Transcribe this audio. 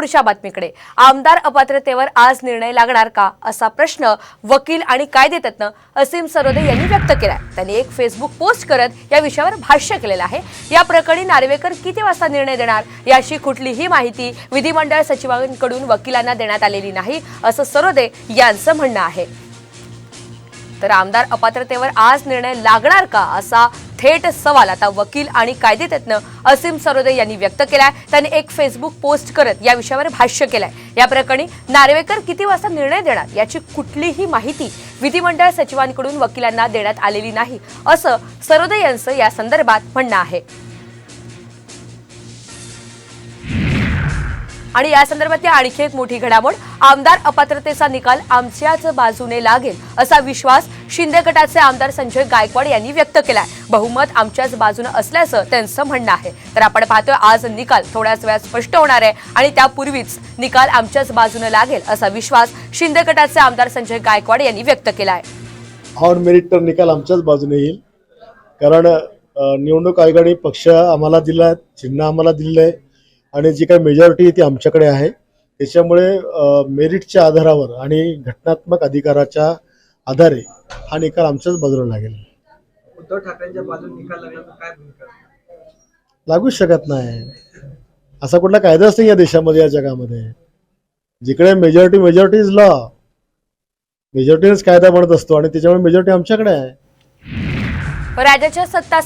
पुढच्या बातमीकडे. आमदार अपात्रतेवर आज निर्णय लागणार का? असा प्रश्न वकील आणि कायदेतज्ञ असीम सरोदे यांनी व्यक्त केलाय. त्यांनी एक फेसबुक पोस्ट करत या विषयावर भाष्य केलेलं आहे. या प्रकरणी नार्वेकर किती वाजता निर्णय देणार? याची कुठलीही माहिती विधिमंडळ सचिवांकडून वकिलांना देण्यात आलेली नाही असं सरोदे यांचं म्हणणं आहे. तर आमदार अपात्रतेवर आज निर्णय लागणार का असा थेट सवाल आता वकील आणि कायदेतज्ञ असीम सरोदे यांनी व्यक्त केलाय. त्यांनी एक फेसबुक पोस्ट करत या विषयावर भाष्य केलंय. या प्रकरणी नार्वेकर किती वाजता निर्णय देणार याची कुठलीही माहिती विधिमंडळ सचिवांकडून वकिलांना देण्यात आलेली नाही असं सरोदे यांचं या संदर्भात म्हणणं आहे. आणि या संदर्भातली आणखी एक मोठी घडामोड आमदार अपात्रतेचा निकाल आमच्याच बाजूने लागेल असा विश्वास शिंदे गटाचे आमदार संजय गायकवाड यांनी व्यक्त केलाय. बहुमत आमच्याच बाजूने असल्याचं त्यांचं म्हणणं आहे. तर आपण पाहतोय आज निकाल थोड्याच वेळात स्पष्ट होणार आहे आणि त्यापूर्वीच निकाल आमच्याच बाजूने लागेल असा विश्वास शिंदे गटाचे आमदार संजय गायकवाड यांनी व्यक्त केला आहे ऑन मेरिट तर निकाल आमच्याच बाजूने येईल. कारण निवडणूक आयोगाने पक्ष आम्हाला दिला चिन्ह आम्हाला दिलेलं आहे. आणि जी काही मेजॉरिटी ती आमच्याकडे आहे त्याच्यामुळे मेरिटच्या आधारावर आणि घटनात्मक अधिकाराच्या आधारे हा निकाल आमच्याच बाजूला लागेल. उद्धव ठाकरेंच्या बाजून निकाल लागला तर काय भूमिका लागूच शकत नाही. असा कुठला कायदाच नाही या देशामध्ये या जगामध्ये. जिकडे मेजॉरिटी मेजॉरिटी इज लॉ मेजॉरिटीनेच कायदा बनत असतो आणि त्याच्यामुळे मेजॉरिटी आमच्याकडे आहे. राज्याच्या सत्ता